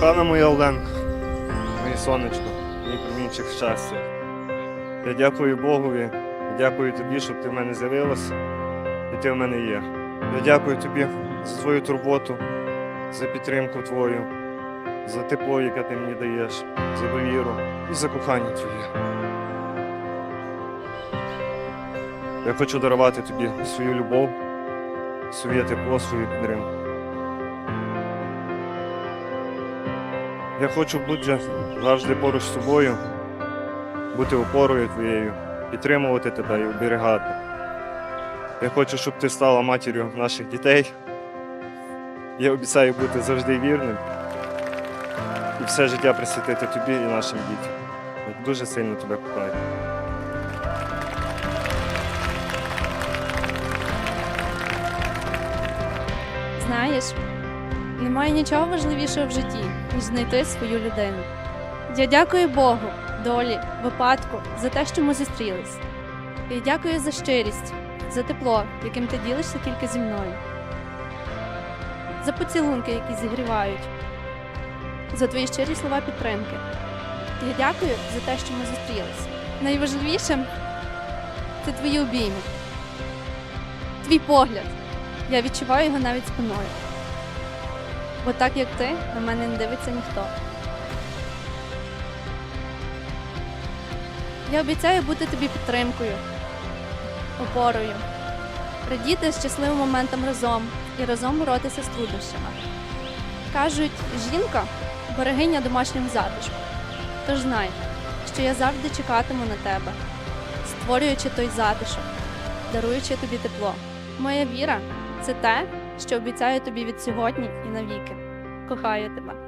Кохана моя Оленка, моє сонечко, мій промінчик щастя. Я дякую Богові, дякую тобі, щоб ти в мене з'явилася, і ти в мене є. Я дякую тобі за твою турботу, за підтримку твою, за тепло, яке ти мені даєш, за довіру і за кохання твоє. Я хочу дарувати тобі свою любов, своє тепло, свою підтримку. Я хочу бути завжди поруч з тобою, бути опорою твоєю, підтримувати тебе і оберігати. Я хочу, щоб ти стала матір'ю наших дітей. Я обіцяю бути завжди вірним і все життя присвятити тобі і нашим дітям. Я дуже сильно тебе кохаю. Знаєш, немає нічого важливішого в житті, ніж знайти свою людину. Я дякую Богу, долі, випадку за те, що ми зустрілись. І дякую за щирість, за тепло, яким ти ділишся тільки зі мною, за поцілунки, які зігрівають, за твої щирі слова підтримки. Я дякую за те, що ми зустрілись. Найважливішим це твої обійми, твій погляд. Я відчуваю його навіть спиною. Бо так як ти, на мене не дивиться ніхто. Я обіцяю бути тобі підтримкою, опорою, радіти щасливим моментам разом і разом боротися з труднощами. Кажуть, жінка берегиня домашнього затишку. Тож знай, що я завжди чекатиму на тебе, створюючи той затишок, даруючи тобі тепло. Моя віра це те, що обіцяю тобі від сьогодні і навіки. Кохаю тебе.